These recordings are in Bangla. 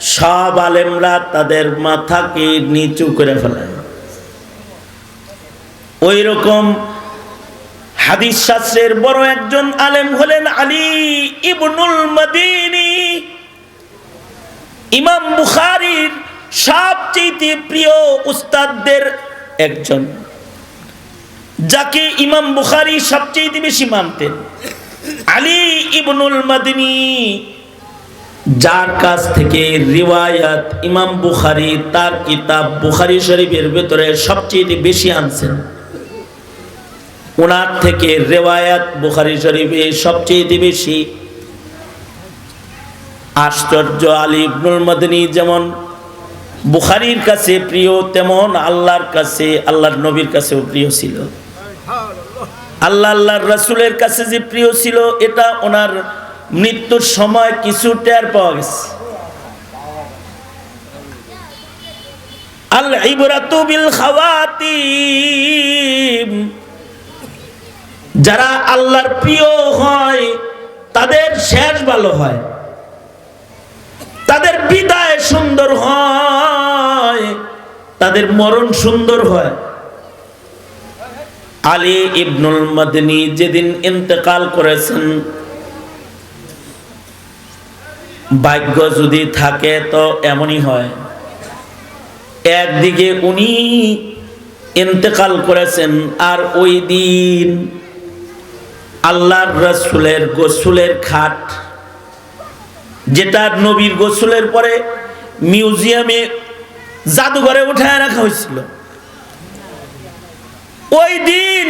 সব আলেমরা তাদের মাথাকে নিচু করে ফেলেন ওই রকম হাদিস শাস্ত্রের বড় একজন আলেম হলেন আলী ইবনুল মদিনী। ইমাম বুখারীর সবচেয়ে প্রিয় উস্তাদদের একজন, যাকে ইমাম বুখারী সবচেয়ে বেশি মানতেন। আলী ইবনুল মদিনী। যার কাছ থেকে রিওয়ায়াত ইমাম বুখারী, তার কিতাব বুখারী শরীফের ভেতরে সবচেয়ে বেশি আনছেন। ওনার থেকে রেওয়ায়াত বুখারী শরীফে সবচেয়ে বেশি। আশ্চর্য আলী ইবনুল মদিনী যেমন বুখারীর কাছে প্রিয়, তেমন আল্লাহর কাছে, আল্লাহর নবীর কাছেও প্রিয় ছিল। আল্লাহ আল্লাহর রসুলের কাছে যে প্রিয় ছিল, এটা ওনার মৃত্যুর সময় কিছু টের পাওয়া গেছে। আল ইবরাতু বিল যারা আল্লাহর প্রিয় হয়, তাদের শেষ ভালো হয়। তাদের বিদায় সুন্দর হয়, তাদের মরণ সুন্দর হয়। আলী ইবনুল মদনী যেদিন ইন্তেকাল করেছেন ভাগ্য যদি থাকে তো এমনই হয়। একদিকে উনি ইন্তেকাল করেছেন আর ওই দিন আল্লাহর রসুলের গোসুলের খাট, যেটা নবীর গোসুলের পরে মিউজিয়ামে জাদুঘরে উঠায় রাখা হয়েছিল। ওই দিন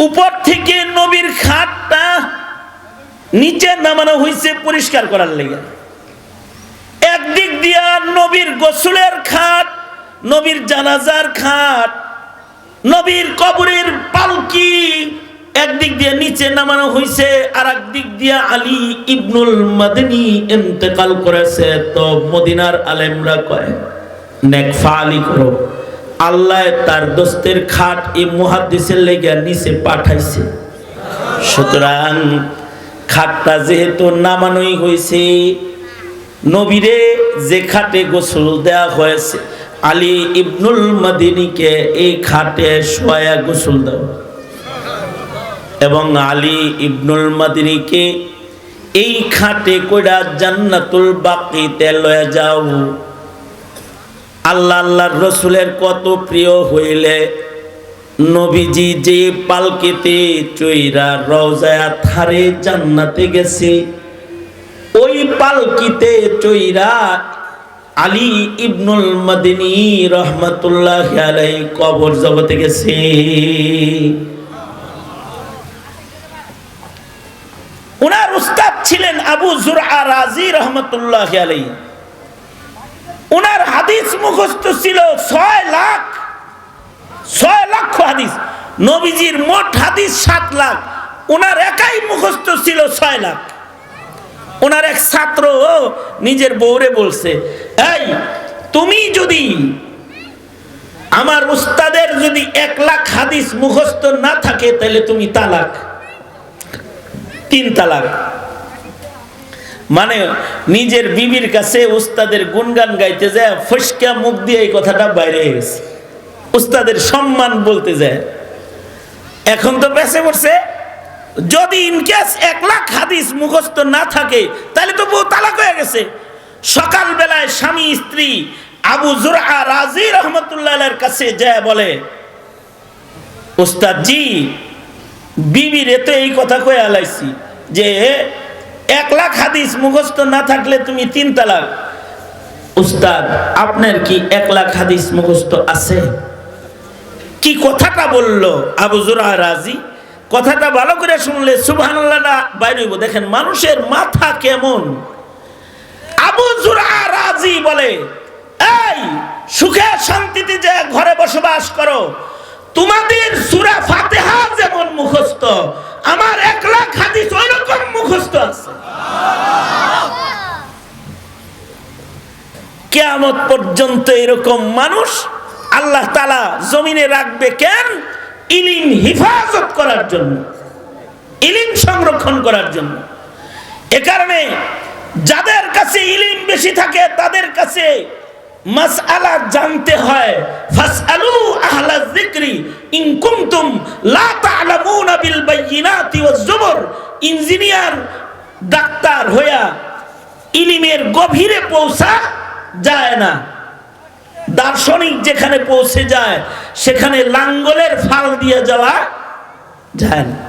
উপর থেকে নবীর খাটটা নিচে নামানো হয়েছে পরিষ্কার করার লেগে। একদিক দিয়া নবীর গোসলের খাট, নবীর জানাজার খাট, নবীর কবরের পালকি, একদিক দিয়ে নিচে নামানো হয়েছে আর একদিক দিয়ে আলী ইবনুল মাদনী ইন্তেকাল করেছে। তো মদিনার আলেমরা কয় নেকফা আলী করো। আল্লাহ তার দোস্তের খাট এই মুহাদ্দিসের লেগে নিচে পাঠাইছে। সুতরাং খাটটা যেহেতু নামানোই হয়েছে, নবীরে যে খাটে গোসল দেওয়া হয়েছে, আলী ইবনুল মাদিনীকে এই খাটে শোয়া গোসল দাও। এবং আলী ইবনুল মাদিনীকে এই খাটে কইরা জান্নাতুল বাকিতে লয়ে যাও। আল্লাহ আল্লাহর রসুলের কত প্রিয় হইলে নবীজি যে পালকিতে চৈরা রওজায়া থারে জান্নাতে গেছে, ওই পালকিতে চৈরা আলী ইবনুল মদিনী রহমতুল্লাহ আলাই কবর জগতে গেছে। ওনার উস্তাদ ছিলেন আবু জুরআ রাজি রহমতুল্লাহ আলাই ওনার হাদিস মুখস্থ ছিল ছয় লাখ ছয় লক্ষ হাদিস। নবীজির মোট হাদিস সাত লাখ। ওনার একাই মুখস্থ ছিল ছয় লাখ। ওনার এক ছাত্র নিজের বউরে বলছে, এই, তুমি যদি আমার উস্তাদের যদি এক লাখ হাদিস মুখস্থ না থাকে, তাহলে তুমি তালাক। তিন তালাক। মানে নিজের বিবির কাছে উস্তাদের গুনগান গাইতে যায়, ফসকা মুখ দিয়ে এই কথাটা বাইরে গেছে উস্তাদের সম্মান বলতে যায়। এখন তো বেঁচে পড়ছে। যদি ইনকেস এক লাখ হাদিস মুখস্থ না থাকে, তাহলে তো বউ তালাক হয়ে গেছে। সকাল বেলায় স্বামী, স্ত্রী আবু জুরআ রাজি রহমতুল্লাহ কাছে যায় বলে, উস্তাদ জি, বিবির এতে এই কথা কয়ে আলাইছি যে, এক লাখ হাদিস মুখস্থ না থাকলে তুমি তিন তালাক। উস্তাদ, আপনার কি এক লাখ হাদিস মুখস্থ আছে? কি কথাটা বলল? আবু জুরা রাজি? কথাটা ভালো করে শুনলে সুবহানাল্লাহ বাইরে দেখেন, মানুষের মাথা কেমন? আবু জুরা রাজি বলে, এই, সুখে শান্তিতে যে ঘরে বসবাস করো, তোমাদের সুরা ফাতেহা যেমন মুখস্থ, আমার এক লাখ হাদিস ওই রকম মুখস্থ আছে। কেয়ামত পর্যন্ত এরকম মানুষ আল্লাহ তালা জমিনে রাখবে কেন? ইলিম হিফাজত করার জন্য। ইলিম সংরক্ষণ করার জন্য। এ কারণে যাদের কাছে ইলিম বেশি থাকে, তাদের কাছে জানতে হয়। ইঞ্জিনিয়ার, ডাক্তার ইলিমের গভীরে পৌঁছা যায় না। দার্শনিক যেখানে পৌঁছে যায় সেখানে লাঙ্গলের ফাল দিয়ে যাওয়া যায় না।